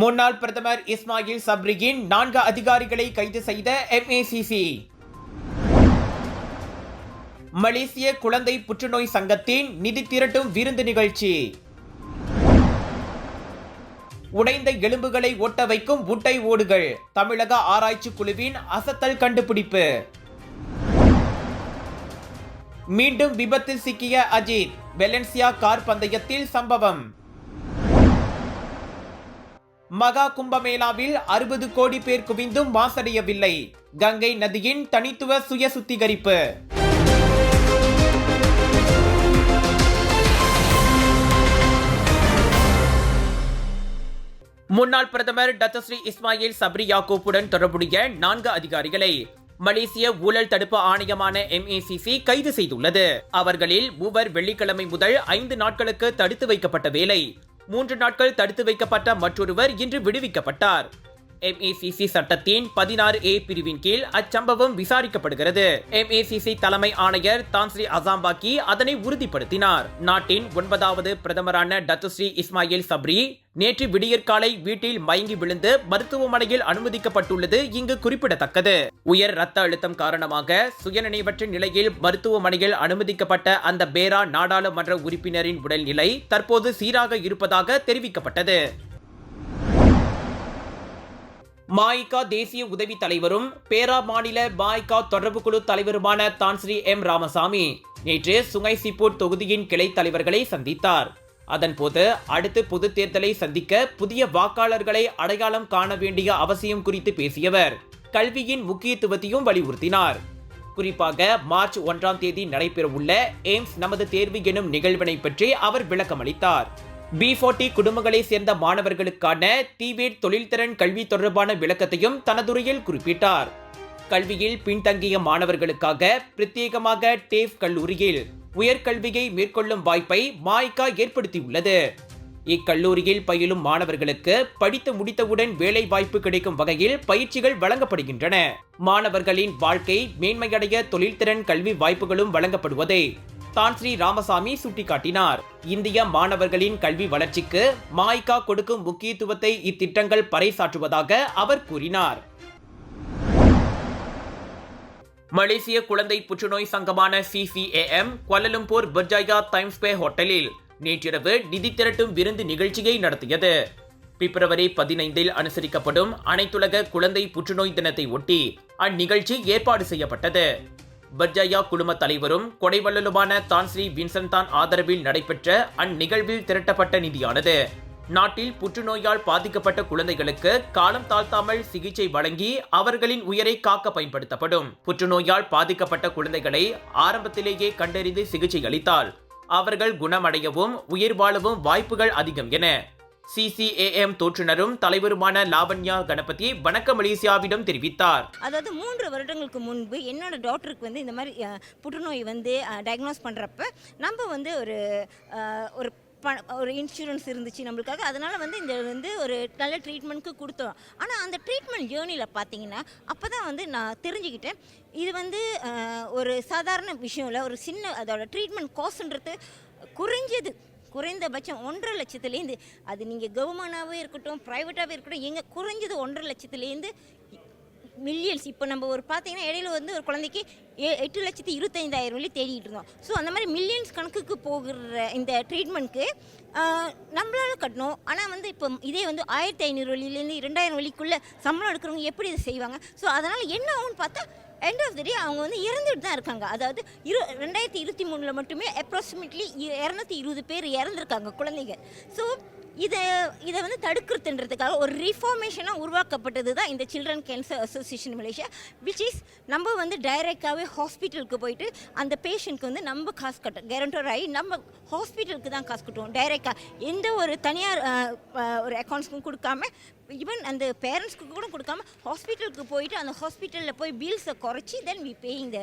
முன்னாள் பிரதமர் இஸ்மாயில் சப்ரியின் நான்கு அதிகாரிகளை கைது செய்த எம்ஏசிசி மலேசிய குழந்தை புற்றுநோய் சங்கத்தின் நிதி திரட்டும் விருந்து நிகழ்ச்சி. உடைந்த எலும்புகளை ஒட்ட வைக்கும் முட்டை ஓடுகள். தமிழக ஆராய்ச்சி குழுவின் அசத்தல் கண்டுபிடிப்பு. மீண்டும் விபத்தில் சிக்கிய அஜித் வெலன்சியா கார் பந்தயத்தில் சம்பவம். மகா கும்பமேளாவில் அறுபது கோடி பேர் குவிந்தும் மாசடையவில்லை கங்கை நதியின் தனித்துவ சுய சுத்திகரிப்பு முன்னாள் பிரதமர் டத்தஸ்ரீ இஸ்மாயில் சப்ரி யாக்கூப்புடன் தொடர்புடைய நான்கு அதிகாரிகளை மலேசிய ஊழல் தடுப்பு ஆணையமான எம்ஏசிசி கைது செய்துள்ளது. அவர்களில் மூவர் வெள்ளிக்கிழமை முதல் ஐந்து நாட்களுக்கு தடுத்து வைக்கப்பட்ட வேலை மூன்று நாட்கள் தடுத்து வைக்கப்பட்ட மற்றொருவர் இன்று விடுவிக்கப்பட்டார். எம்ஏசிசி சட்டத்தின் பதினாறு ஏ பிரிவின் கீழ் அச்சம்பவம் விசாரிக்கப்படுகிறது. எம்ஏசிசி தலைமை ஆணையர் தான்ஸ்ரீ அசாம்பாக்கி அதனை உறுதிப்படுத்தினார். நாட்டின் ஒன்பதாவது பிரதமரான டத்துஸ்ரீ இஸ்மாயில் சப்ரி நேற்று விடியற்காலை வீட்டில் மயங்கி விழுந்து மருத்துவமனையில் அனுமதிக்கப்பட்டுள்ளது இங்கு குறிப்பிடத்தக்கது. உயர் ரத்த அழுத்தம் காரணமாக சுயநினைவற்ற நிலையில் மருத்துவமனையில் அனுமதிக்கப்பட்ட அந்த பேரா நாடாளுமன்ற உறுப்பினரின் உடல்நிலை தற்போது சீராக இருப்பதாக தெரிவிக்கப்பட்டது. மாய்கா தேசிய உதவி தலைவரும் பேரா மாநில மாய்கா தொடர்பு குழு தலைவருமான தான்ஸ்ரீ எம். ராமசாமி நேற்று சுங்கை சிப்பூர் தொகுதியின் கிளை தலைவர்களை சந்தித்தார். அதன்போது அடுத்து பொது தேர்தலை சந்திக்க புதிய வாக்காளர்களை அடையாளம் காண வேண்டிய அவசியம் குறித்து பேசியவர். கல்வியின் முக்கியத்துவத்தையும் வலியுறுத்தினார். குறிப்பாக மார்ச் ஒன்றாம் தேதி நடைபெறவுள்ள எய்ம்ஸ் நமது தேர்வு எனும் நிகழ்வினை பற்றி அவர் விளக்கமளித்தார். பி ஃபோர்டி குடும்பங்களை சேர்ந்த மாணவர்களுக்கான தீவேட் தொழில்திறன் கல்வி தொடர்பான விளக்கத்தையும் தனதுரையில் குறிப்பிட்டார். கல்வியில் பின்தங்கிய மாணவர்களுக்காக பிரத்யேகமாக டேஃப் கல்லூரியில் உயர்கல்வியை மேற்கொள்ளும் வாய்ப்பை மாய்கா ஏற்படுத்தியுள்ளது. இக்கல்லூரியில் பயிலும் மாணவர்களுக்கு படித்து முடித்தவுடன் வேலை வாய்ப்பு கிடைக்கும் வகையில் பயிற்சிகள் வழங்கப்படுகின்றன. மாணவர்களின் வாழ்க்கை மேன்மையடைய தொழில்திறன் கல்வி வாய்ப்புகளும் வழங்கப்படுவதை தான் ஸ்ரீ ராமசாமி சுட்டிக்காட்டினார். இந்திய மாணவர்களின் கல்வி வளர்ச்சிக்கு மாய்கா கொடுக்கும் முக்கியத்துவத்தை இத்திட்டங்கள் பறைசாற்றுவதாக அவர் கூறினார். மலேசிய குழந்தை புற்றுநோய் சங்கமான சிசிஏஎம் குவலலும்பூர் பர்ஜாயா டைம்ஸ் பே ஹோட்டலில் நேற்றிரவு நிதி திரட்டும் விருந்து நிகழ்ச்சியை நடத்தியது. பிப்ரவரி பதினைந்தில் அனுசரிக்கப்படும் அனைத்துலக குழந்தை புற்றுநோய் தினத்தை ஒட்டி அந்நிகழ்ச்சி ஏற்பாடு செய்யப்பட்டது. பர்ஜாயா குழும தலைவரும் கொடைவள்ளலுமான தான்ஸ்ரீ வின்சன்தான் ஆதரவில் நடைபெற்ற அந்நிகழ்வில் திரட்டப்பட்ட நிதியானது. நாட்டில் புற்றுநோயால் பாதிக்கப்பட்ட குழந்தைகளுக்கு காலம் தாழ்த்தாமல் சிகிச்சை வழங்கி அவர்களின் உயிரை காக்க பயன்படுத்தப்படும். புற்றுநோயால் பாதிக்கப்பட்ட குழந்தைகளை ஆரம்பத்திலேயே கண்டறிந்து சிகிச்சை அளித்தால் அவர்கள் குணமடையவும் உயிர் வாழவும் வாய்ப்புகள் அதிகம் என சிசிஏஎம் தோற்றுநரும் தலைவருமான லாவண்யா கணபதி வணக்க மலேசியாவிடம் தெரிவித்தார். அதாவது மூன்று வருடங்களுக்கு முன்பு என்னோட டாக்டருக்கு வந்து இந்த மாதிரி புற்றுநோய் வந்து டயக்னோஸ் பண்ணுறப்ப நம்ம வந்து ஒரு ஒரு ஒரு இன்சூரன்ஸ் இருந்துச்சு நம்மளுக்காக அதனால் வந்து இந்த வந்து ஒரு நல்ல ட்ரீட்மெண்ட்க்கு கொடுத்தோம். ஆனால் அந்த ட்ரீட்மெண்ட் ஜேர்னியில் பார்த்தீங்கன்னா அப்போ தான் வந்து நான் தெரிஞ்சுக்கிட்டேன். இது வந்து ஒரு சாதாரண விஷயம் இல்லை ஒரு சின்ன அதோட ட்ரீட்மெண்ட் காசுன்றது குறைஞ்சது. குறைந்தபட்சம் ஒன்றரை லட்சத்துலேருந்து அது நீங்கள் கவர்மெண்டாகவே இருக்கட்டும் ப்ரைவேட்டாகவே இருக்கட்டும் எங்கே குறைஞ்சது ஒன்றரை லட்சத்துலேருந்து மில்லியன்ஸ் இப்போ நம்ம ஒரு பார்த்தீங்கன்னா இடையில வந்து ஒரு குழந்தைக்கு ஏ எட்டு லட்சத்தி இருபத்தைந்தாயிரம் வழி தேடிட்டு இருந்தோம். ஸோ அந்த மாதிரி மில்லியன்ஸ் கணக்குக்கு போகிற இந்த ட்ரீட்மெண்ட்க்கு நம்மளால கட்டணும். ஆனால் வந்து இப்போ இதே வந்து ஆயிரத்தி ஐநூறு வழியிலேருந்து இரண்டாயிரம் வழிக்குள்ளே சம்பளம் எடுக்கிறவங்க எப்படி இதை செய்வாங்க? ஸோ அதனால் என்ன ஆகும்னு பார்த்தா எண்ட் ஆஃப் த டே அவங்க வந்து இறந்துட்டு தான் இருக்காங்க. அதாவது இரு ரெண்டாயிரத்தி இருபத்தி மூணில் மட்டுமே அப்ராக்சிமேட்லி இரநூத்தி இருபது பேர் இறந்துருக்காங்க குழந்தைங்க ஸோ இதை இதை வந்து தடுக்கிறதுன்றதுக்காக ஒரு ரீஃபார்மேஷனாக உருவாக்கப்பட்டது தான் இந்த children cancer association Malaysia which is நம்ம வந்து டைரெக்டாகவே ஹாஸ்பிட்டலுக்கு போயிட்டு அந்த பேஷண்ட்க்கு வந்து நம்ம காசு கட்ட கேரண்டர் ஆகி நம்ம ஹாஸ்பிட்டலுக்கு தான் காசு கட்டுவோம் டைரெக்டாக எந்த ஒரு தனியார் ஒரு அக்கௌண்ட்ஸ்க்கும் கொடுக்காம ஈவன் அந்த பேரண்ட்ஸ்க்கு கூட கொடுக்காம ஹாஸ்பிட்டலுக்கு போயிட்டு அந்த ஹாஸ்பிட்டலில் போய் பில்ஸை குறைச்சி then we paying the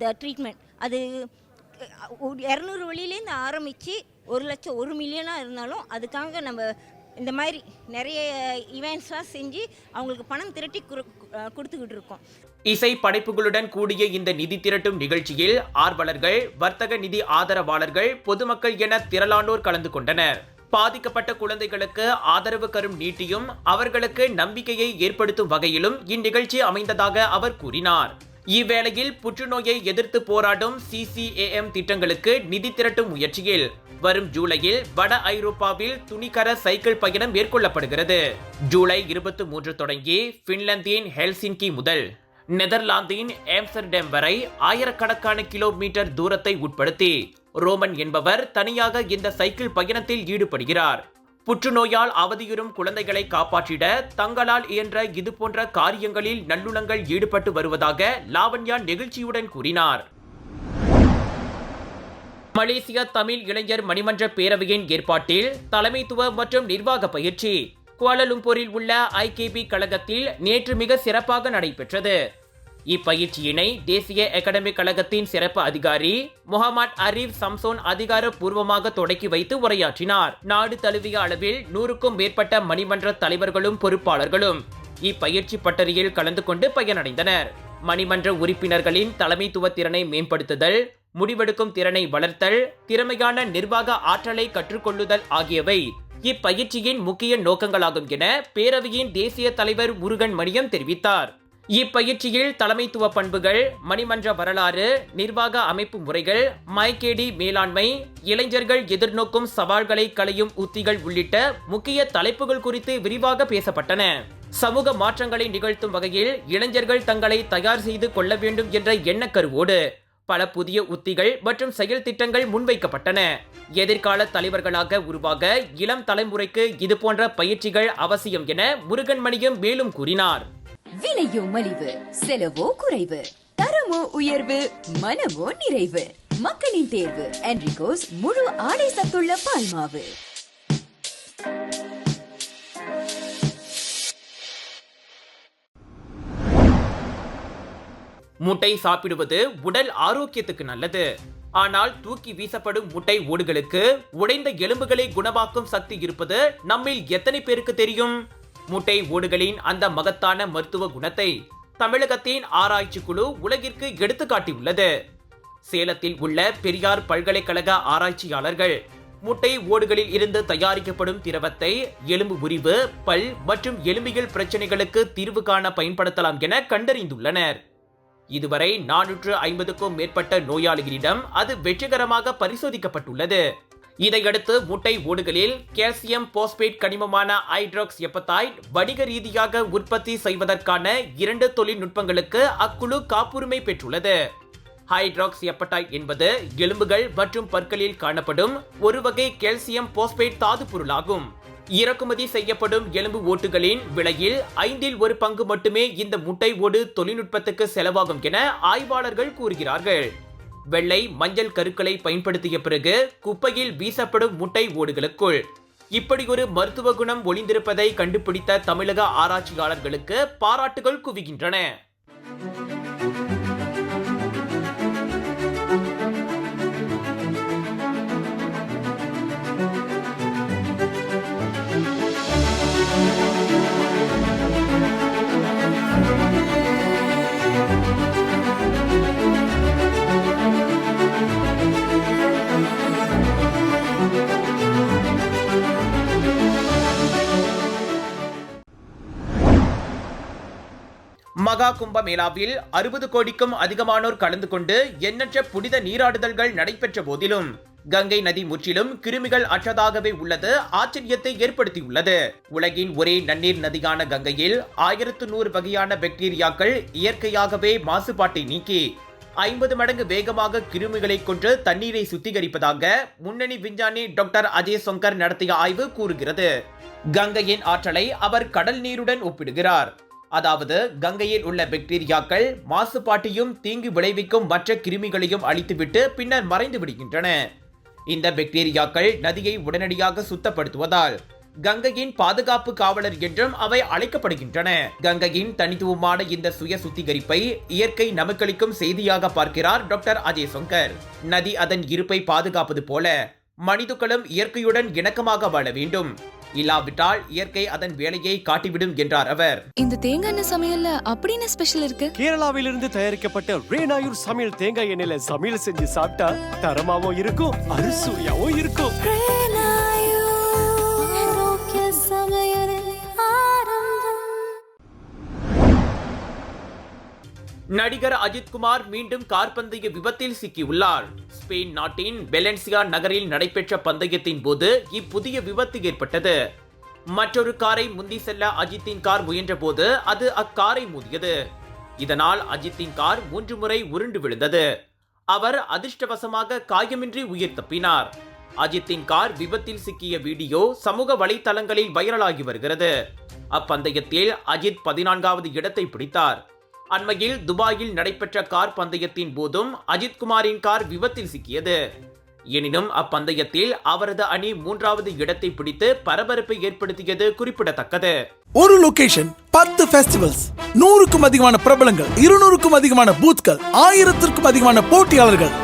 the treatment அது இரநூறு வழியிலேருந்து ஆரம்பித்து ஒரு லட்சம் ஒரு மில்லியனாக இருந்தாலும் அதுக்காக நம்ம இந்த மாதிரி நிறைய ஈவெண்ட்ஸ்லாம் செஞ்சு அவங்களுக்கு பணம் திரட்டி கொடுத்துக்கிட்டு இருக்கோம். இசை படைப்புகளுடன் கூடிய இந்த நிதி திரட்டும் நிகழ்ச்சியில் ஆர்வலர்கள் வர்த்தக நிதி ஆதரவாளர்கள் பொதுமக்கள் என திரளானோர் கலந்து கொண்டனர். பாதிக்கப்பட்ட குழந்தைகளுக்கு ஆதரவு கரும் நீட்டியும் அவர்களுக்கு நம்பிக்கையை ஏற்படுத்தும் வகையிலும் இந்நிகழ்ச்சி அமைந்ததாக அவர் கூறினார். இவ்வேளையில் புற்றுநோயை எதிர்த்து போராடும் சிசிஏஎம் திட்டங்களுக்கு நிதி திரட்டும் முயற்சியில். வரும் ஜூலையில் வட ஐரோப்பாவில் துணிகர சைக்கிள் பயணம் மேற்கொள்ளப்படுகிறது. ஜூலை இருபத்தி மூன்று தொடங்கி பின்லாந்தின் ஹெல்சின்கி முதல். நெதர்லாந்தின் ஆம்ஸ்டர்டேம் வரை ஆயிரக்கணக்கான கிலோமீட்டர் தூரத்தை உட்படுத்தி. ரோமன் என்பவர் தனியாக இந்த சைக்கிள் பயணத்தில் ஈடுபடுகிறார். புற்றுநோயால் அவதியுறும் குழந்தைகளை காப்பாற்றிட தங்களால் இயன்ற இதுபோன்ற காரியங்களில் நல்லுணங்கள் ஈடுபட்டு வருவதாக லாவண்யா நெகிழ்ச்சியுடன் கூறினார். மலேசிய தமிழ் இளைஞர் மணிமன்ற பேரவையின் ஏற்பாட்டில் தலைமைத்துவ மற்றும் நிர்வாக பயிற்சி குவாலலும்பூரில் உள்ள ஐகேபி கழகத்தில் நேற்று மிக சிறப்பாக நடைபெற்றது. இப்பயிற்சியினை தேசிய அகாடமி கழகத்தின் சிறப்பு அதிகாரி முகமது அரீப் சம்சோன் அதிகாரப்பூர்வமாக தொடக்கி வைத்து உரையாற்றினார். நாடு தழுவிய அளவில் நூறுக்கும் மேற்பட்ட மணிமன்ற தலைவர்களும் பொறுப்பாளர்களும் இப்பயிற்சி பட்டறையில் கலந்து கொண்டு பயனடைந்தனர். மணிமன்ற உறுப்பினர்களின் தலைமைத்துவ திறனை மேம்படுத்துதல் முடிவெடுக்கும் திறனை வளர்த்தல் திறமையான நிர்வாக ஆற்றலை கற்றுக்கொள்ளுதல் ஆகியவை இப்பயிற்சியின் முக்கிய நோக்கங்களாகும் என பேரவையின் தேசிய தலைவர் முருகன் மணியம் தெரிவித்தார். இப்பயிற்சியில் தலைமைத்துவ பண்புகள் மணிமன்ற வரலாறு நிர்வாக அமைப்பு முறைகள் மைக்கேடி மேலாண்மை இளைஞர்கள் எதிர்நோக்கும் சவால்களை களையும் உத்திகள் உள்ளிட்ட முக்கிய தலைப்புகள் குறித்து விரிவாக பேசப்பட்டன. சமூக மாற்றங்களை நிகழ்த்தும் வகையில் இளைஞர்கள் தங்களை தயார் செய்து கொள்ள வேண்டும் என்ற எண்ணக்கருவோடு பல புதிய உத்திகள் மற்றும் செயல் திட்டங்கள் முன்வைக்கப்பட்டன. எதிர்கால தலைவர்களாக உருவாக இளம் தலைமுறைக்கு இதுபோன்ற பயிற்சிகள் அவசியம் என முருகன்மணியும் மேலும் கூறினார். விலையோ மலிவு செலவோ குறைவு. தரமோ உயர்வு மனமோ நிறைவு. மக்களின் தேர்வு என்ரிகோஸ் முழு ஆடை சத்துள்ள பால்மாவு முட்டை சாப்பிடுவது உடல் ஆரோக்கியத்துக்கு நல்லது. ஆனால் தூக்கி வீசப்படும் முட்டை ஓடுகளுக்கு உடைந்த எலும்புகளை குணமாக்கும் சக்தி இருப்பது நம்மில் எத்தனை பேருக்கு தெரியும்? முட்டை ஓடுகளின் அந்த மகத்தான மருத்துவ குணத்தை தமிழகத்தின் ஆராய்ச்சி குழு உலகிற்கு எடுத்துக்காட்டியுள்ளது சேலத்தில் உள்ள பெரியார் பல்கலைக்கழக ஆராய்ச்சியாளர்கள் முட்டை ஓடுகளில் இருந்து தயாரிக்கப்படும் திரவத்தை எலும்பு முறிவு பல் மற்றும் எலும்பியல் பிரச்சனைகளுக்கு தீர்வு காண பயன்படுத்தலாம் என கண்டறிந்துள்ளனர். இதுவரை நானூற்று ஐம்பதுக்கும் மேற்பட்ட நோயாளிகளிடம் அது வெற்றிகரமாக பரிசோதிக்கப்பட்டுள்ளது. இதையடுத்து முட்டை ஓடுகளில் கால்சியம் போஸ்பேட் கனிமமான ஹைட்ராக்ஸ் எப்பத்தாய்ட் வணிக ரீதியாக உற்பத்தி செய்வதற்கான இரண்டு தொழில்நுட்பங்களுக்கு அக்குழு காப்புரிமை பெற்றுள்ளது. ஹைட்ராக்ஸ் எப்பட்டாய் என்பது எலும்புகள் மற்றும் பற்களில் காணப்படும் ஒரு வகை கால்சியம் போஸ்பேட் தாது பொருளாகும். இறக்குமதி செய்யப்படும் எலும்பு ஓட்டுகளின் விலையில் ஐந்தில் ஒரு பங்கு மட்டுமே இந்த முட்டை ஓடு தொழில்நுட்பத்துக்கு செலவாகும் என ஆய்வாளர்கள் கூறுகிறார்கள். வெள்ளை மஞ்சள் கருக்களை பயன்படுத்திய பிறகு குப்பையில் வீசப்படும் முட்டை ஓடுகளுக்குள். இப்படி ஒரு மருத்துவ குணம் ஒளிந்திருப்பதை கண்டுபிடித்த தமிழக ஆராய்ச்சியாளர்களுக்கு பாராட்டுகள் குவிகின்றன. மகா கும்ப மேளாவில் அறுபது கோடிக்கும் அதிகமானோர் கலந்து கொண்டு எண்ணற்ற புனித நீராடுதல்கள் நடைபெற்ற போதிலும் கங்கை நதி முற்றிலும் கிருமிகள் அற்றதாகவே உள்ளது ஆச்சரியத்தை ஏற்படுத்தியுள்ளது. உலகின் ஒரே நன்னீர் நதியான கங்கையில் ஆயிரத்து நூறு வகையான பாக்டீரியாக்கள் இயற்கையாகவே மாசுபாட்டை நீக்கி ஐம்பது மடங்கு வேகமாக கிருமிகளை கொன்று தண்ணீரை சுத்திகரிப்பதாக முன்னணி விஞ்ஞானி டாக்டர் அஜய் சங்கர் நடத்திய ஆய்வு கூறுகிறது. கங்கையின் ஆற்றலை அவர் கடல் நீருடன் ஒப்பிடுகிறார். அதாவது கங்கையில் உள்ள பாக்டீரியாக்கள் மாசுபாட்டையும் தீங்கு விளைவிக்கும் மற்ற கிருமிகளையும் அழித்துவிட்டு பின்னர் மறைந்து விடுகின்றன. இந்த பாக்டீரியாக்கள் நதியை உடனடியாக சுத்தப்படுத்துவதால் கங்கையின் பாதுகாப்பு காவலர் என்றும் அவை அழைக்கப்படுகின்றன. கங்கையின் தனித்துவமான இந்த சுய சுத்திகரிப்பை இயற்கை நமக்களிக்கும் செய்தியாக பார்க்கிறார் டாக்டர் அஜய் சங்கர் நதி அதன் இருப்பை பாதுகாப்பது போல மனிதர்களும் இயற்கையுடன் இணக்கமாக வாழ வேண்டும். இல்லாவிட்டால் இயற்கை அதன் வேலையை காட்டிவிடும் என்றார் அவர். இந்த தேங்காய் எண்ணெய் சமையல்ல அப்படி என்ன ஸ்பெஷல் இருக்கு? கேரளாவிலிருந்து தயாரிக்கப்பட்ட ரேனாயூர் சமையல் தேங்காய் எண்ணெயில சமையல் செஞ்சு சாப்பிட்டா தரமாவும் இருக்கும் அறுசுவையாவும் இருக்கும். நடிகர் அஜித்குமார் மீண்டும் கார் பந்தய விபத்தில் சிக்கியுள்ளார். ஸ்பெயின் நாட்டின் பெலன்சியா நகரில் நடைபெற்ற பந்தயத்தின் போது இப்புதிய விபத்து ஏற்பட்டது. மற்றொரு காரை முந்தி செல்ல அஜித்தின் கார் முயன்றபோது அது அக்காரை மோதியது. இதனால் அஜித்தின் கார் மூன்று முறை உருண்டு விழுந்தது. அவர் அதிர்ஷ்டவசமாக காயமின்றி உயிர் தப்பினார். அஜித்தின் கார் விபத்தில் சிக்கிய வீடியோ சமூக வலைத்தளங்களில் வைரலாகி வருகிறது. அப்பந்தயத்தில் அஜித் பதினான்காவது இடத்தை பிடித்தார். அண்மையில் துபாயில் நடைபெற்ற கார் பந்தயத்தின் போதும் அஜித்குமாரின் கார் விபத்தில் சிக்கியது. எனினும் அப்பந்தயத்தில் அவரது அணி மூன்றாவது இடத்தை பிடித்து பரபரப்பை ஏற்படுத்தியது குறிப்பிடத்தக்கது. ஒரு லொகேஷன் பத்து ஃபெஸ்டிவல்ஸ் நூறுக்கும் அதிகமான பிரபலங்கள் இருநூறுக்கும் அதிகமான பூத்கள் ஆயிரத்திற்கும் அதிகமான போட்டியாளர்கள்